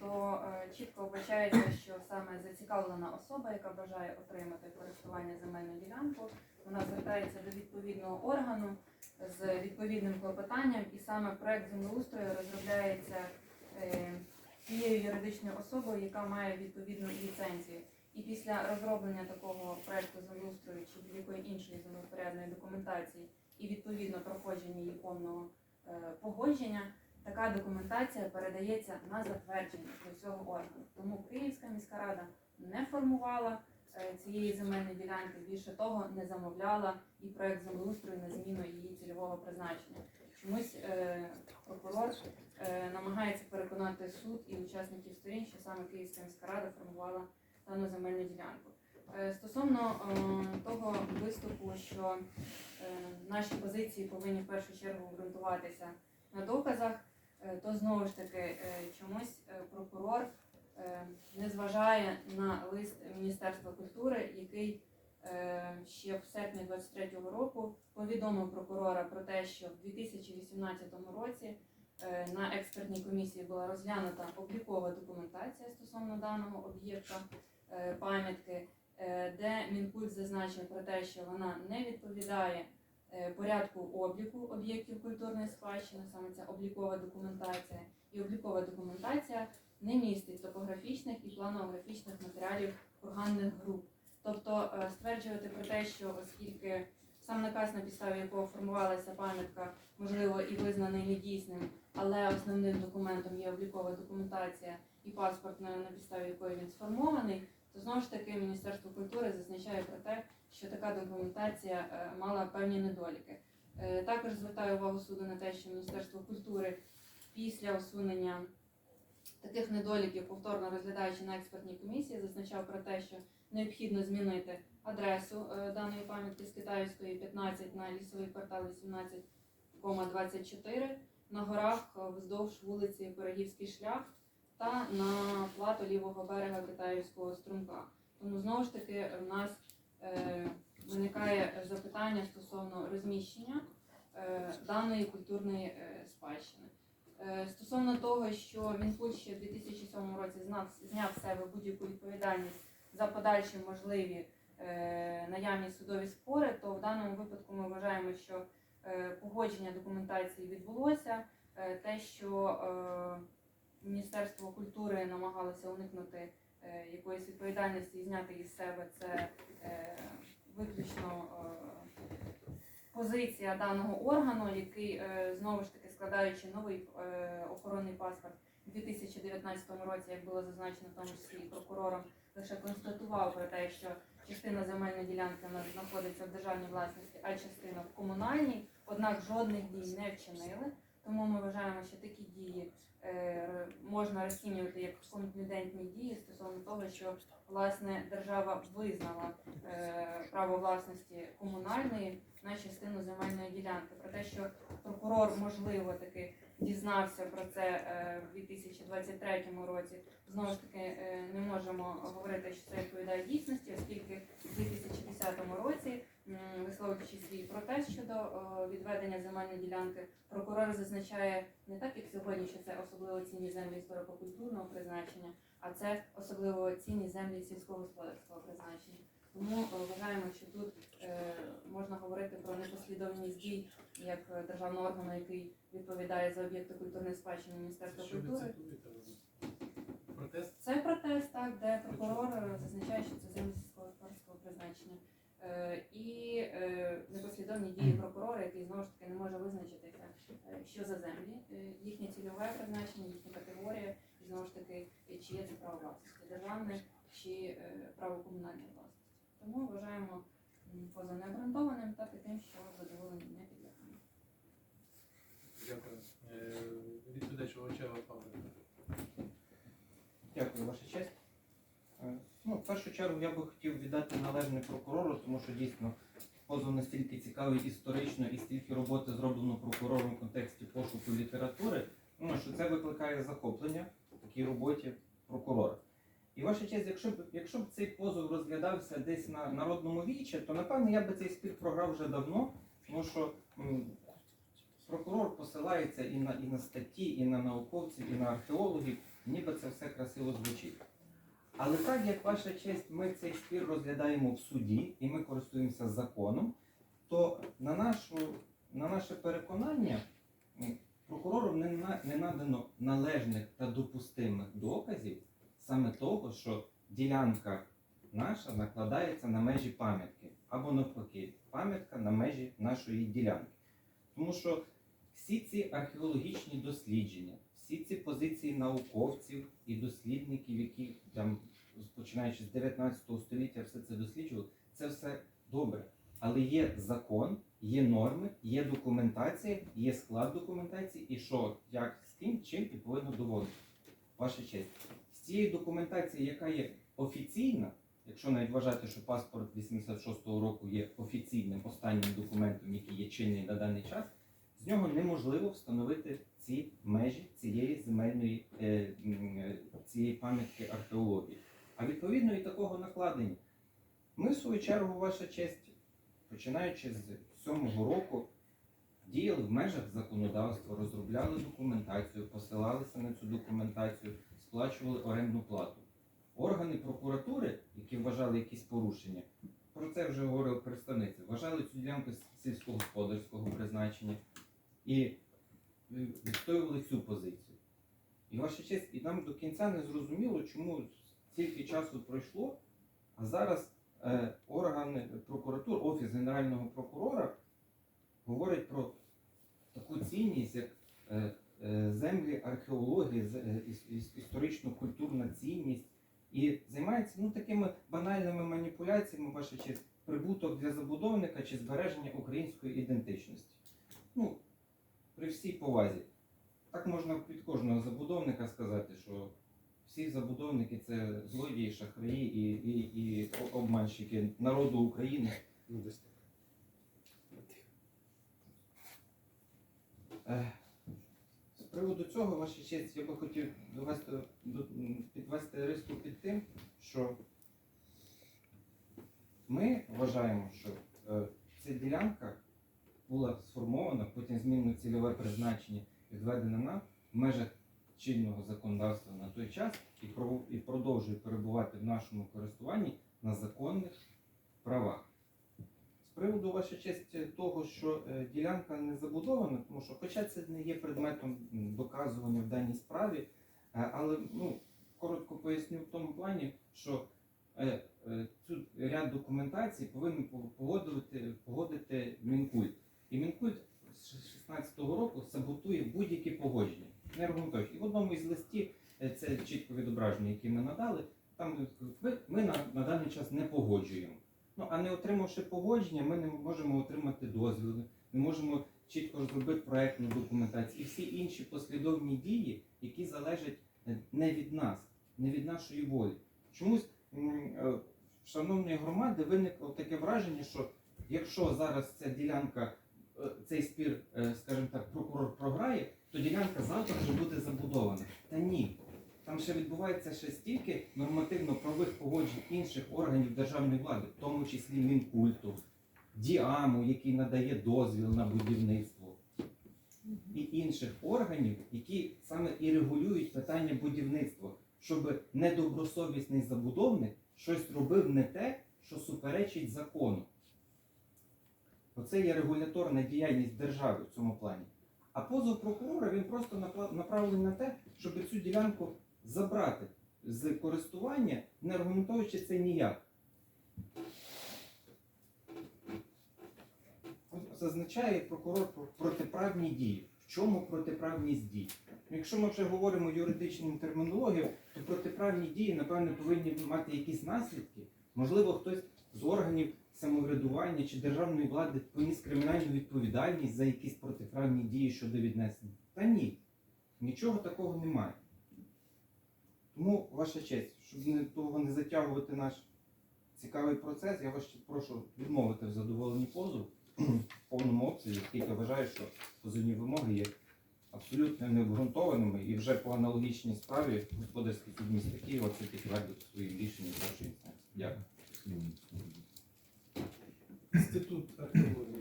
то е, чітко вбачається, що саме зацікавлена особа, яка бажає отримати користування земельною ділянкою, вона звертається до відповідного органу з відповідним клопотанням, і саме проект землеустрою розробляється е, тією юридичною особою, яка має відповідну ліцензію. І після розроблення такого проекту землеустрою чи будь-якої іншої землепорядної документації і відповідно проходження її повного е, погодження, така документація передається на затвердження до цього органу. Тому Київська міська рада не формувала е, цієї земельної ділянки, більше того, не замовляла і проект землеустрою на зміну її цільового призначення. Чомусь е, прокурор е, намагається переконати суд і учасників сторін, що саме Київська міська рада формувала дану земельну ділянку. Стосовно того виступу, що наші позиції повинні в першу чергу ґрунтуватися на доказах, то знову ж таки е, чомусь е, прокурор е, не зважає на лист Міністерства культури, який е, ще в серпні 23-го року повідомив прокурора про те, що в 2018 році е, на експертній комісії була розглянута облікова документація стосовно даного об'єкта е, пам'ятки, е, де Мінкульт зазначив про те, що вона не відповідає е, порядку обліку об'єктів культурної спадщини, саме ця облікова документація. І облікова документація не містить топографічних і планографічних матеріалів курганних груп. Тобто е, стверджувати про те, що оскільки сам наказ, на підставі якого формувалася пам'ятка, можливо, і визнаний недійсним, але основним документом є облікова документація і паспорт, на підставі якої він сформований, то знову ж таки Міністерство культури зазначає про те, що така документація е, мала певні недоліки. Е, Також звертаю увагу суду на те, що Міністерство культури після усунення таких недоліків, повторно розглядаючи на експертній комісії, зазначав про те, що необхідно змінити адресу е, даної пам'ятки з Китайської 15 на лісовий квартал 18,24 на горах вздовж вулиці Пирогівський шлях та на плато лівого берега Китаївського струмка. Тому знову ж таки в нас е, виникає запитання стосовно розміщення е, даної культурної е, спадщини. Е, Стосовно того, що Мінкульт ще в 2007 році зняв з себе будь-яку відповідальність за подальші можливі е, наявні судові спори, то в даному випадку ми вважаємо, що е, погодження документації відбулося. Е, те, що е, Міністерство культури намагалося уникнути е, якоїсь відповідальності і зняти із себе, це е, виключно е, позиція даного органу, який знову ж таки складаючи новий охоронний паспорт у 2019 році, як було зазначено в тому числі прокурором, лише констатував про те, що частина земельної ділянки в нас знаходиться в державній власності, а частина в комунальній. Однак жодних дій не вчинили. Тому ми вважаємо, що такі дії е, можна розцінювати як конвідентні дії стосовно того, що власне держава визнала е, право власності комунальної на частину земельної ділянки. Про те, що прокурор можливо таки дізнався про це е, в 2023 році. Знову ж таки е, не можемо говорити, що це відповідає дійсності, оскільки в 2010 році, висловлюючи свій протест щодо відведення земельної ділянки, прокурор зазначає не так, як сьогодні, що це особливо цінні землі історико-культурного призначення, а це особливо цінні землі сільськогосподарського призначення. Тому е, вважаємо, що тут е, можна говорити про непослідовність дій як державного органу, який відповідає за об'єкти культурної спадщини Міністерства культури. Протест? Це протест, так, де прокурор е, зазначає, що це землі сільськогосподарського призначення. І непослідовні дії прокурора, який знову ж таки не може визначитися, що за землі, їхнє цільове призначення, їхня категорія, і знову ж таки, чи є це право власності, державне чи право власності. Тому вважаємо м, позов необґрунтованим, так і тим, що задоволені не підлягає. Дякую. Е, Відповідач Волочева Павлівна. Дякую, ваша честь. Е, Ну, в першу чергу я би хотів віддати належне прокурору, тому що дійсно позов настільки цікавий історично і стільки роботи зроблено прокурором в контексті пошуку літератури, ну, що це викликає захоплення в такій роботі прокурора. І ваша честь, якщо б якщо б цей позов розглядався десь на народному вічі, то напевно я би цей спір програв вже давно, тому що м, прокурор посилається і на, і на статті, і на науковців, і на археологів, ніби це все красиво звучить. Але так як ваша честь, ми цей спір розглядаємо в суді і ми користуємося законом, то на, нашу, на наше переконання прокурору не, на- не надано належних та допустимих доказів саме того, що ділянка наша накладається на межі пам'ятки, або навпаки, пам'ятка на межі нашої ділянки. Тому що всі ці археологічні дослідження, всі ці позиції науковців і дослідників, які там, починаючи з 19 століття, все це досліджували, це все добре. Але є закон, є норми, є документація, є склад документації, і що, як з ким, чим і повинно доводити. Ваша честь. Цієї документації, яка є офіційна, якщо навіть вважати, що паспорт 86-го року є офіційним останнім документом, який є чинний на даний час, з нього неможливо встановити ці межі цієї земельної е, е, цієї пам'ятки археології. А відповідно і такого накладення. Ми, в свою чергу, ваша честь, починаючи з сьомого року, діяли в межах законодавства, розробляли документацію, посилалися на цю документацію, сплачували орендну плату. Органи прокуратури, які вважали якісь порушення, про це вже говорив представниця, вважали цю ділянку сільськогосподарського призначення і е, відстоювали цю позицію. І ваша честь, і нам до кінця не зрозуміло, чому стільки часу пройшло, а зараз е, органи прокуратури, Офіс Генерального прокурора говорить про таку цінність, як е, землі археології, е, іс- іс- історично-культурна цінність, і займається ну, такими банальними маніпуляціями, честь, прибуток для забудовника чи збереження української ідентичності. Ну, при всій повазі. Так можна під кожного забудовника сказати, що всі забудовники це злодії, шахраї і, і, і обманщики народу України. Ну, десь так. Приводу цього, ваша честь, я би хотів довести, до- підвести риску під тим, що ми вважаємо, що е, ця ділянка була сформована, потім змінено цільове призначення, відведена нам в межах чинного законодавства на той час і, і продовжує перебувати в нашому користуванні на законних правах. Приводу ваша честь того, що е, ділянка не забудована, тому що, хоча це не є предметом доказування в даній справі, е, але ну, коротко поясню в тому плані, що е, цю ряд документації повинен погодити, погодити Мінкульт. І Мінкульт з 16-го року саботує будь-які погодження. Не. І в одному із листів це чітко відображення, які ми надали. Там ми, ми на, на даний час не погоджуємо. Ну а не отримавши погодження, ми не можемо отримати дозвіл, не можемо чітко зробити проектну документацію і всі інші послідовні дії, які залежать е, не від нас, не від нашої волі. Чомусь е, в шановної громади виникло таке враження, що якщо зараз ця ділянка, е, цей спір, скажімо так, прокурор програє, то ділянка завтра вже буде забудована. Та ні. Там ще відбувається ще стільки нормативно-правових погоджень інших органів державної влади, в тому числі Мінкульту, Діаму, який надає дозвіл на будівництво, і інших органів, які саме і регулюють питання будівництва, щоб недобросовісний забудовник щось робив не те, що суперечить закону. Оце є регуляторна діяльність держави в цьому плані. А позов прокурора він просто направлений на те, щоб цю ділянку забрати з користування, не аргументуючи це ніяк. Зазначає прокурор про протиправні дії. В чому протиправність дій? Ну, Якщо ми вже говоримо юридичною термінологією, то протиправні дії, напевно, повинні мати якісь наслідки. Можливо, хтось з органів самоврядування чи державної влади поніс кримінальну відповідальність за якісь протиправні дії щодо віднесення. Та ні, нічого такого немає. Тому, ваша честь, щоб не того не затягувати наш цікавий процес, я вас ще прошу відмовити в задоволенні позову в повному обсязі, оскільки вважаю, що позовні вимоги є абсолютно необґрунтованими і вже по аналогічній справі господарський суд міста Києва це підтвердив своїм рішенням інстанції. Дякую. Інститут археології